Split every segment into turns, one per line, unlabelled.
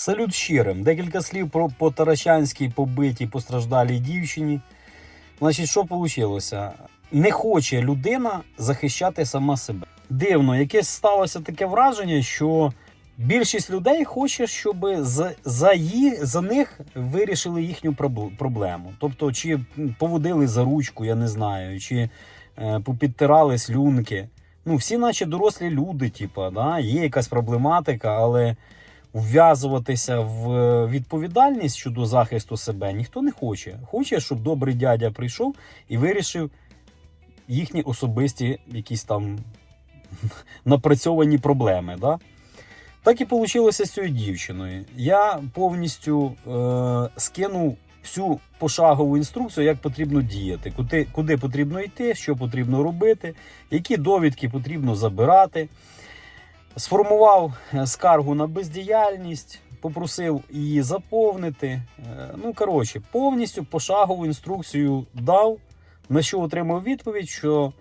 Салют щирим. Декілька слів про по Таращанській побитій постраждалій дівчині. Значить, що вийшло? Не хоче людина захищати сама себе. Дивно, якесь сталося таке враження, що більшість людей хоче, щоб за, за, ї, за них вирішили їхню проблему. Тобто, чи поводили за ручку, я не знаю, чи е, попідтирали слюнки. Ну, всі наче дорослі люди, типа, да? є якась проблематика, але вв'язуватися в е, відповідальність щодо захисту себе ніхто не хоче. Хоче, щоб добрий дядя прийшов і вирішив їхні особисті якісь там напрацьовані проблеми. Да? Так і вийшло з цією дівчиною. Я повністю е, скинув всю пошагову інструкцію, як потрібно діяти, куди, куди потрібно йти, що потрібно робити, які довідки потрібно забирати. Сформував е, скаргу на бездіяльність, попросив її заповнити. Е, Ну, коротше, повністю пошагову інструкцію дав, на що отримав відповідь, що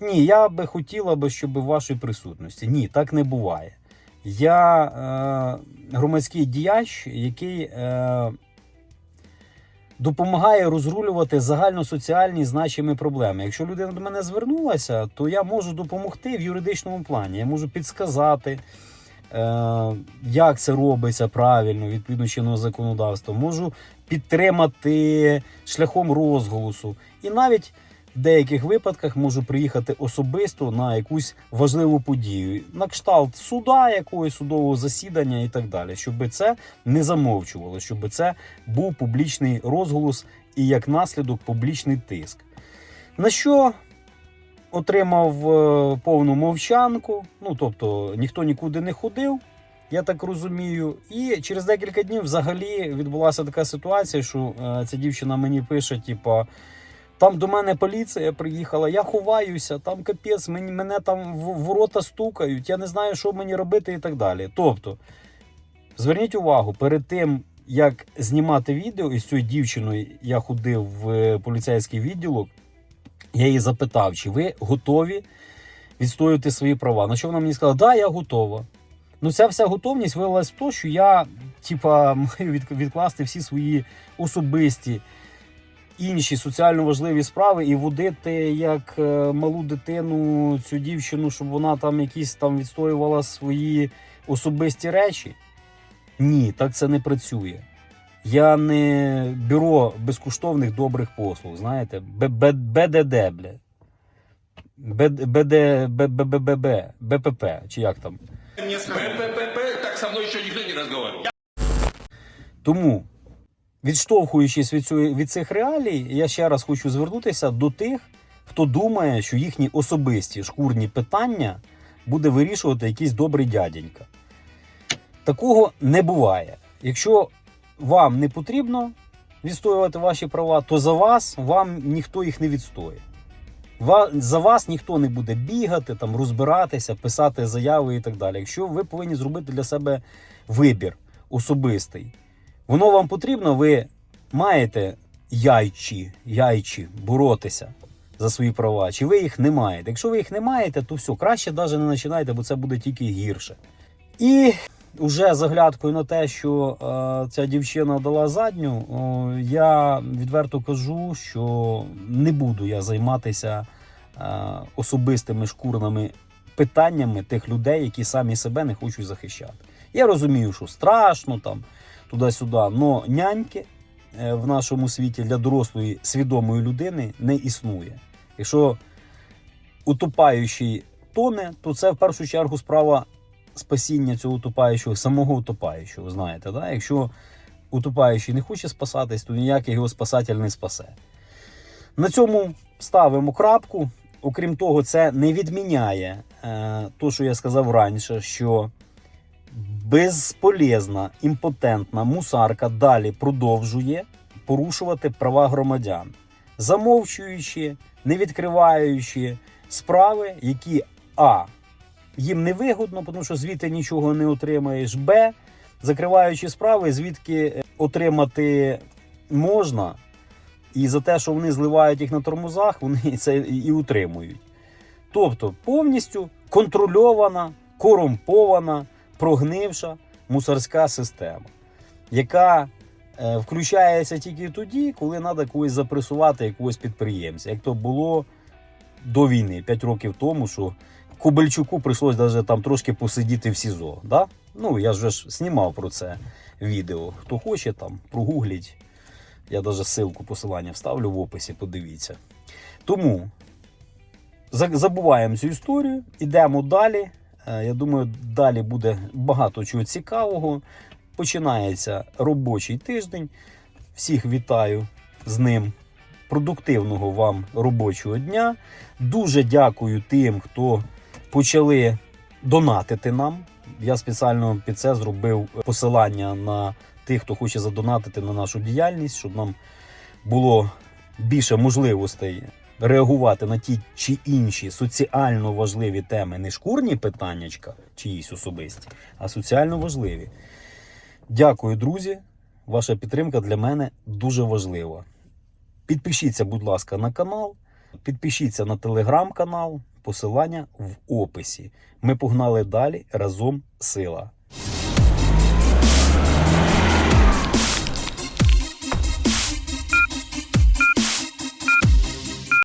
ні, я би хотіла щоб в вашій присутності. Ні, так не буває. Я е, громадський діяч, який е, допомагає розрулювати загальносоціальні значимі проблеми. Якщо людина до мене звернулася, то я можу допомогти в юридичному плані. Я можу підсказати, е, як це робиться правильно, відповідно чинного законодавства. Можу підтримати шляхом розголосу. І навіть в деяких випадках можу приїхати особисто на якусь важливу подію, на кшталт суда, якогось судового засідання і так далі, щоб це не замовчувало, щоб це був публічний розголос і як наслідок публічний тиск. На що отримав е, повну мовчанку, ну тобто ніхто нікуди не ходив. Я так розумію, і через декілька днів взагалі відбулася така ситуація, що е, ця дівчина мені пише: типа, там до мене поліція приїхала, я ховаюся, там капець, мені, мене там в ворота стукають, я не знаю, що мені робити і так далі. Тобто, зверніть увагу, перед тим, як знімати відео із цією дівчиною, я ходив в е, поліцейський відділок, я її запитав, чи ви готові відстоювати свої права. На що вона мені сказала, да, я готова. Ну, ця вся готовність вилилась в те, що я, типа, маю відкласти всі свої особисті інші соціально важливі справи і водити як е, малу дитину цю дівчину, щоб вона там якісь там відстоювала свої особисті речі. Ні, так це не працює. Я не бюро безкоштовних добрих послуг, знаєте, БДД, бля. БД, БПП, чи як там.
ППП, так со мной еще никто не разговаривал.
Тому, відштовхуючись від, цього, від цих реалій, я ще раз хочу звернутися до тих, хто думає, що їхні особисті шкурні питання буде вирішувати якийсь добрий дяденька. Такого не буває. Якщо вам не потрібно відстоювати ваші права, то за вас вам ніхто їх не відстоїть. За вас ніхто не буде бігати, там, розбиратися, писати заяви і так далі. Якщо ви повинні зробити для себе вибір особистий, воно вам потрібно, ви маєте яйчі, яйчі боротися за свої права, чи ви їх не маєте. Якщо ви їх не маєте, то все, краще навіть не починайте, бо це буде тільки гірше. І вже заглядкою на те, що е, ця дівчина дала задню, о, я відверто кажу, що не буду я займатися е, особистими шкурними питаннями тих людей, які самі себе не хочуть захищати. Я розумію, що страшно там туди-сюди, але няньки е, в нашому світі для дорослої свідомої людини не існує. Якщо утопаючий тоне, то це в першу чергу справа спасіння цього утопаючого, самого утопаючого, знаєте, да? якщо утопаючий не хоче спасатись, то ніякий його спасатель не спасе. На цьому ставимо крапку. Окрім того, це не відміняє е, то, що я сказав раніше, що безполезна, імпотентна мусарка далі продовжує порушувати права громадян, замовчуючи, не відкриваючи справи, які а. Їм не вигодно, тому що звідти нічого не отримаєш. Б. Закриваючи справи, звідки е, отримати можна, і за те, що вони зливають їх на тормозах, вони це і утримують. Тобто повністю контрольована, корумпована, прогнивша мусорська система, яка е, включається тільки тоді, коли треба когось запресувати якогось підприємця. Як то було до війни, 5 років тому, що Кобальчуку прийшлось навіть там трошки посидіти в СІЗО. Да? Ну, я ж вже знімав про це відео. Хто хоче, там прогугліть. Я навіть ссылку посилання вставлю в описі, подивіться. Тому забуваємо цю історію, йдемо далі. Е, Я думаю, далі буде багато чого цікавого. Починається робочий тиждень. Всіх вітаю з ним. Продуктивного вам робочого дня. Дуже дякую тим, хто почали донатити нам. Я спеціально під це зробив посилання на тих, хто хоче задонатити на нашу діяльність, щоб нам було більше можливостей реагувати на ті чи інші соціально важливі теми, не шкурні питаннячка, чиїсь особисті, а соціально важливі. Дякую, друзі. Ваша підтримка для мене дуже важлива. Підпишіться, будь ласка, на канал, підпишіться на телеграм-канал, посилання в описі. Ми погнали далі разом сила.